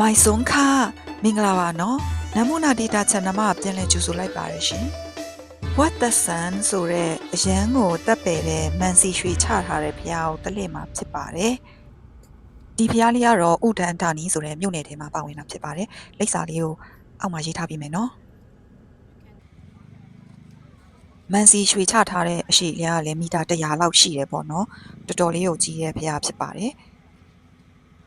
မိုင်စွန်ခါမင်္ဂလာပါနော်နမူနာ data channel မှာပြန်လည်ကြိုဆိုလိုက်ပါရရှင် What the Sun ဆိုတဲ့အရန်ကိုတက်ပယ်တဲ့မန်စီရွှေချထားတဲ့ဘုရားကိုတလက်မှာဖြစ်ပါတယ်ဒီဘုရားလေးကတော့ဥဒန်တာနီဆိုတဲ့မြို့နယ်ထဲမှာပါဝင်တာဖြစ်ပါတယ်လိပ်စာလေးကိုအောက်မှာရေးထားပြီးမယ်နော်မန်စီရွှေချထားတဲ့အရှိလျားကလည်းမီတာ100လောက်ရှိတယ်ပေါ့နော်တော်တော်လေးကိုကြီးတဲ့ဘုရားဖြစ်ပါတယ်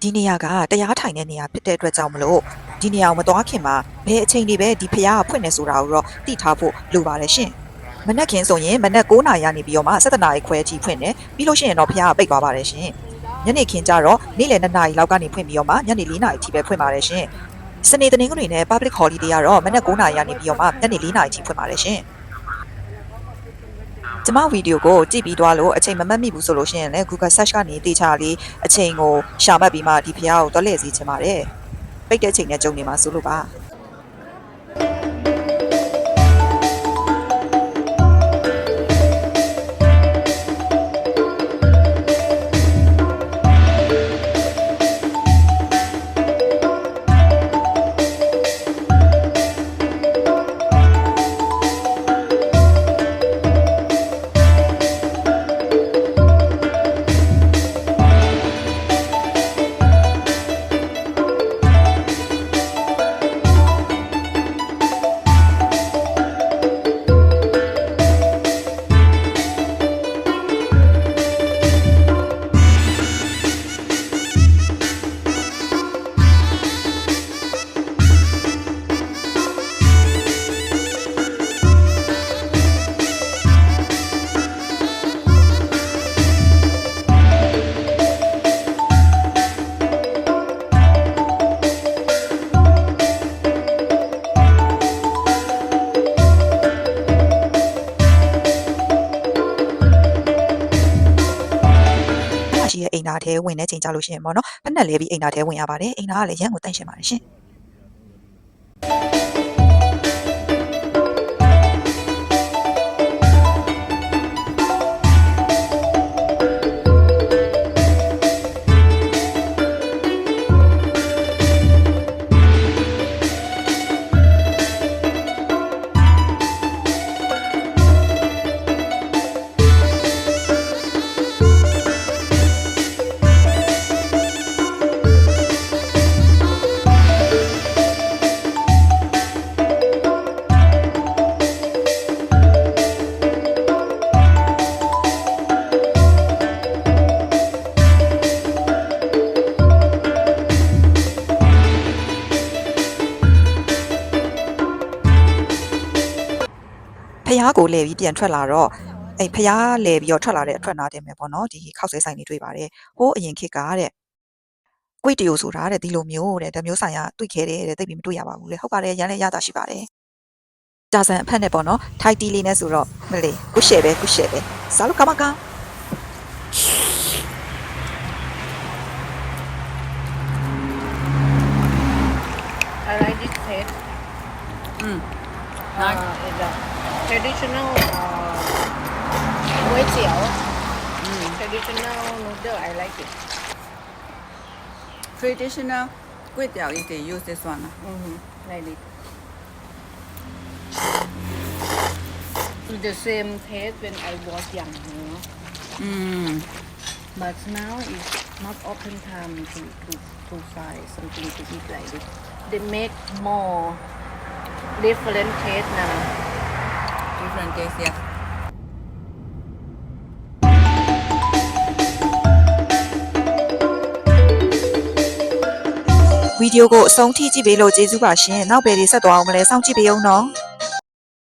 ဒီနေရာကတရားထိုင်တဲ့နေရာဖြစ်တဲ့အတွက်ကြောင့်မလို့ဒီနေရာကိုမသွားခင်မှာဘယ်အချိန်တွေပဲဒီဖျားကဖွင့်နေဆိုတာကိုတော့သိထားဖို့လိုပါတယ်ရှင်။မနက်ခင်းဆိုရင်မနက်9နာရီကနေပြီးတော့မှ7နာရီခွဲအထိဖွင့်တယ်။ပြီးလို့ရှိရင်တော့ဖျားကပိတ်သွားပါတယ်ရှင်။ညနေခင်းကျတော့နေ့လယ်2နာရီလောက်ကနေဖွင့်ပြီးတော့မှညနေ4နာရီအထိပဲဖွင့်ပါတယ်ရှင်။စနေတနင်္ဂနွေနဲ့ public holiday ကတော့မနက်9နာရီကနေပြီးတော့မှညနေ4နာရီအထိဖွင့်ပါတယ်ရှင်။ ကျမဗီဒီယိုကိုကြည့်ပြီးသွားလို့အချိန်မမတ်မိဘူးဆိုလို့ရှိရင်လည်း Google Search ကနေတေချာလေးအချိန်ကိုရှာမှတ်ပြီးမှဒီဖျားကိုတွက်လက်စီချင်ပါတယ်ပိတ်တဲ့ချိန်နဲ့ကြုံနေမှာဆိုလို့ပါ ရှိရဲ့အိမ်သားထဲဝင်တဲ့ချိန်ကြလို့ရှိရင်ပေါ့နော်ဖက်နဲ့လဲပြီးအိမ်သားထဲဝင်ရပါတယ်အိမ်သားကလည်းရန်ကိုတန့်ရှင်းပါတယ်ရှင် ဖះကိုလဲပြီးပြန်ထွက်လာတော့အဲ့ဖះလဲပြီးတော့ထွက်လာတဲ့အထွက်နာတင်မယ်ပေါ့နော်ဒီခောက်ဆဲဆိုင်တွေတွေ့ပါတယ်ဟိုးအရင်ခေတ်ကတဲ့ကွိတီယိုဆိုတာတဲ့ဒီလိုမျိုးတဲ့တမျိုးဆိုင်ကတွေ့ခဲ့တယ်တဲ့သိပ်ပြီးမတွေ့ရပါဘူးလေဟုတ်ပါတယ်ရန်လည်းရတာရှိပါတယ်တာဆန်အဖက်နဲ့ပေါ့နော်ထိုက်တီလေးနဲ့ဆိုတော့မလေးကုရှယ်ပဲကုရှယ်ပဲစားလို့ကမက I like this taste. Mm. Uh, it's a traditional uh, muay. Mm. Traditional noodle. I like it. Traditional kway teow is they use this one. Mm-hmm. Like it. It's the same taste when I was young, you know. Mm. But now it's not often time to, to, to find something to eat like this. They make more different taste now. Different taste, yeah. ဗီဒီယိုကိုအဆုံးထိကြည့်ပေးလို့ကျေးဇူးပါရှင်နောက်ပဲဒီဆက်သွားအောင်မလဲစောင့်ကြည့်ပေးအောင်နော်